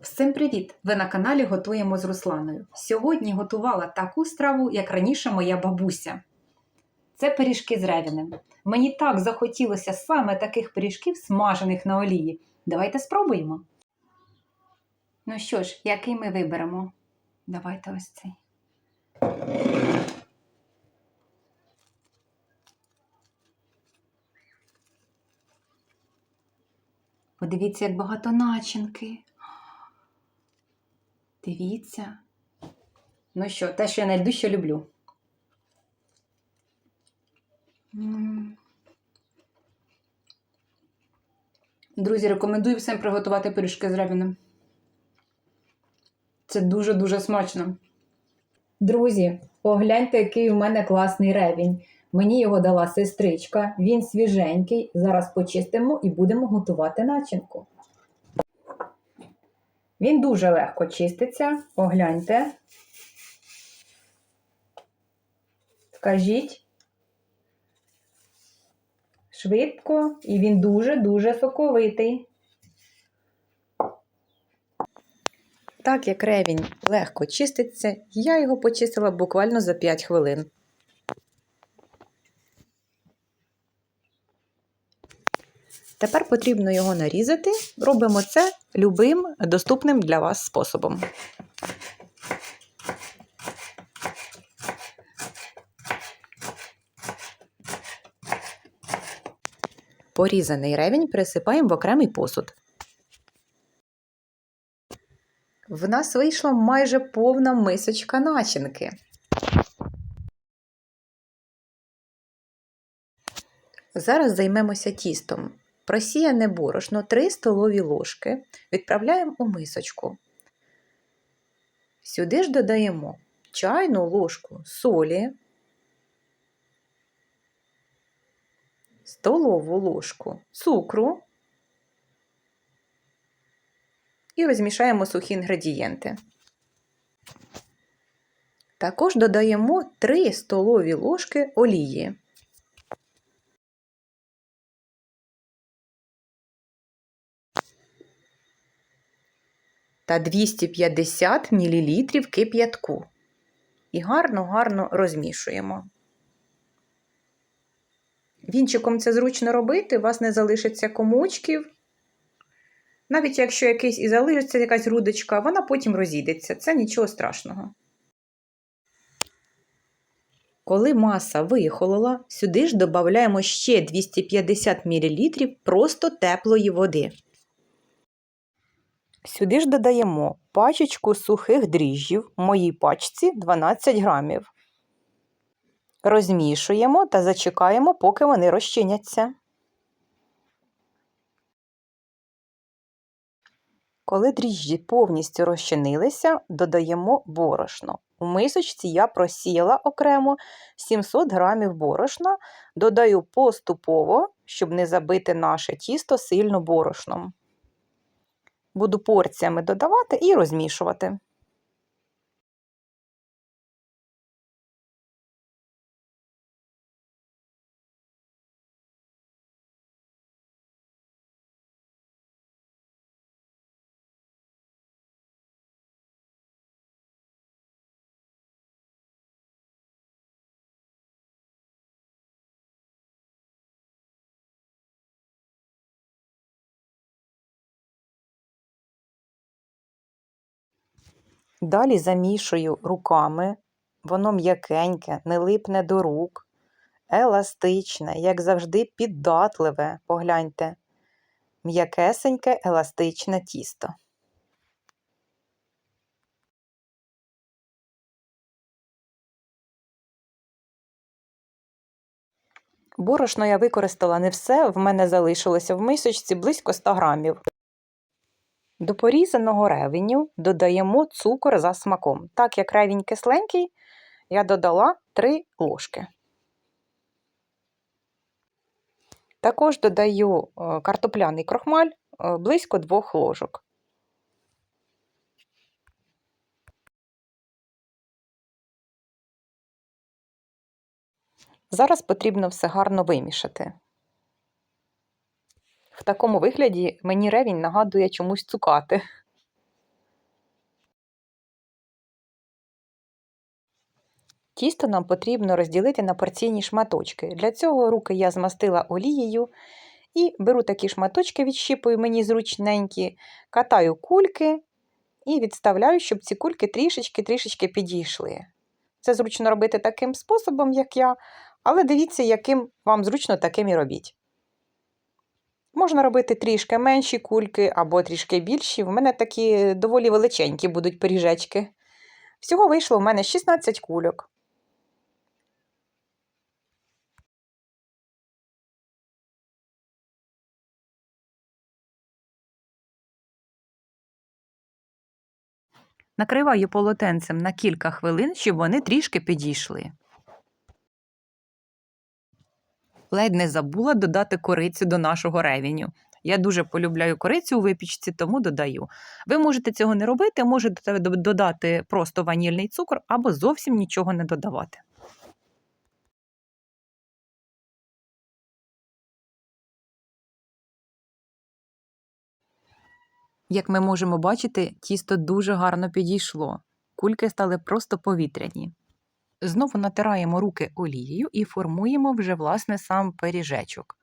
Всім привіт! Ви на каналі Готуємо з Русланою. Сьогодні готувала таку страву, як раніше моя бабуся. Це пиріжки з ревінем. Мені так захотілося саме таких пиріжків, смажених на олії. Давайте спробуємо. Ну що ж, який ми виберемо? Давайте ось цей. Подивіться, як багато начинки. Дивіться. Ну що, те, що я найдужче люблю. Друзі, рекомендую всім приготувати пиріжки з ревінем. Це дуже-дуже смачно. Друзі, погляньте, який у мене класний ревінь. Мені його дала сестричка, він свіженький. Зараз почистимо і будемо готувати начинку. Він дуже легко чиститься. Погляньте. Скажіть. Швидко, і він дуже-дуже соковитий. Так як ревінь легко чиститься, я його почистила буквально за 5 хвилин. Тепер потрібно його нарізати. Робимо це любим доступним для вас способом. Порізаний ревінь пересипаємо в окремий посуд. В нас вийшла майже повна мисочка начинки. Зараз займемося тістом. Просіяне борошно 3 столові ложки відправляємо у мисочку. Сюди ж додаємо чайну ложку солі, столову ложку цукру і розмішаємо сухі інгредієнти. Також додаємо 3 столові ложки олії. Та 250 мл кип'ятку. І гарно-гарно розмішуємо. Вінчиком це зручно робити, у вас не залишиться комочків. Навіть якщо якийсь і залишиться якась грудочка, вона потім розійдеться. Це нічого страшного. Коли маса вихолола, сюди ж додаємо ще 250 мл просто теплої води. Сюди ж додаємо пачечку сухих дріжджів, в моїй пачці 12 грамів. Розмішуємо та зачекаємо, поки вони розчиняться. Коли дріжджі повністю розчинилися, додаємо борошно. У мисочці я просіяла окремо 700 грамів борошна, додаю поступово, щоб не забити наше тісто сильно борошном. Буду порціями додавати і розмішувати. Далі замішую руками, воно м'якеньке, не липне до рук, еластичне, як завжди, піддатливе, погляньте, м'якесеньке, еластичне тісто. Борошно я використала не все, в мене залишилося в мисочці близько 100 грамів. До порізаного ревеню додаємо цукор за смаком. Так як ревінь кисленький, я додала 3 ложки. Також додаю е, картопляний крохмаль е, близько 2 ложок. Зараз потрібно все гарно вимішати. В такому вигляді мені ревінь нагадує чомусь цукати. Тісто нам потрібно розділити на порційні шматочки. Для цього руки я змастила олією і беру такі шматочки, відщіпую мені зручненькі, катаю кульки і відставляю, щоб ці кульки трішечки-трішечки підійшли. Це зручно робити таким способом, як я, але дивіться, яким вам зручно таким і робіть. Можна робити трішки менші кульки або трішки більші. В мене такі доволі величенькі будуть пиріжечки. Всього вийшло в мене 16 кульок. Накриваю полотенцем на кілька хвилин, щоб вони трішки підійшли. Ледь не забула додати корицю до нашого ревеню. Я дуже полюбляю корицю у випічці, тому додаю. Ви можете цього не робити, можете додати просто ванільний цукор або зовсім нічого не додавати. Як ми можемо бачити, тісто дуже гарно підійшло. Кульки стали просто повітряні. Знову натираємо руки олією і формуємо вже власне сам пиріжечок.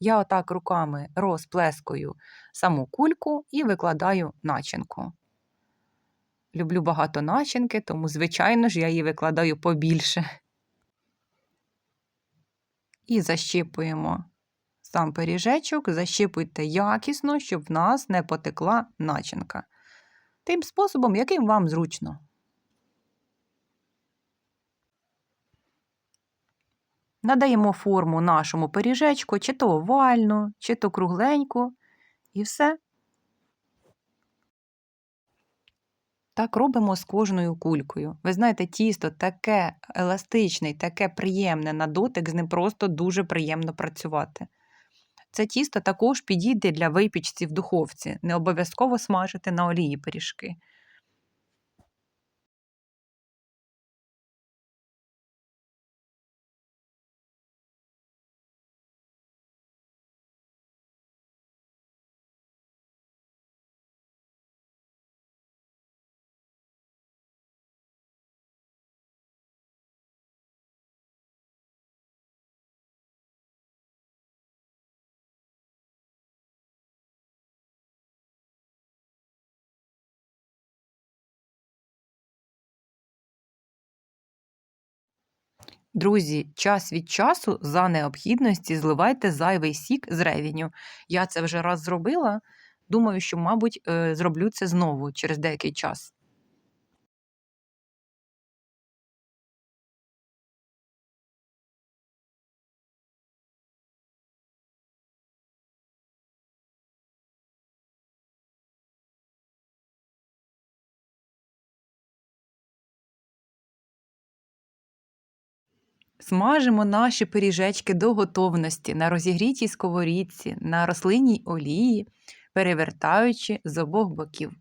Я отак руками розплескую саму кульку і викладаю начинку. Люблю багато начинки, тому, звичайно ж, я її викладаю побільше. І защіпуємо сам пиріжечок, защіпуйте якісно, щоб в нас не потекла начинка. Тим способом, яким вам зручно. Надаємо форму нашому пиріжечку, чи то овальну, чи то кругленьку, і все. Так робимо з кожною кулькою. Ви знаєте, тісто таке еластичне, таке приємне на дотик, з ним просто дуже приємно працювати. Це тісто також підійде для випічці в духовці, не обов'язково смажити на олії пиріжки. Друзі, час від часу за необхідності зливайте зайвий сік з ревеню. Я це вже раз зробила. Думаю, що, мабуть, е, зроблю це знову через деякий час. Смажимо наші пиріжечки до готовності на розігрітій сковорідці, на рослинній олії, перевертаючи з обох боків.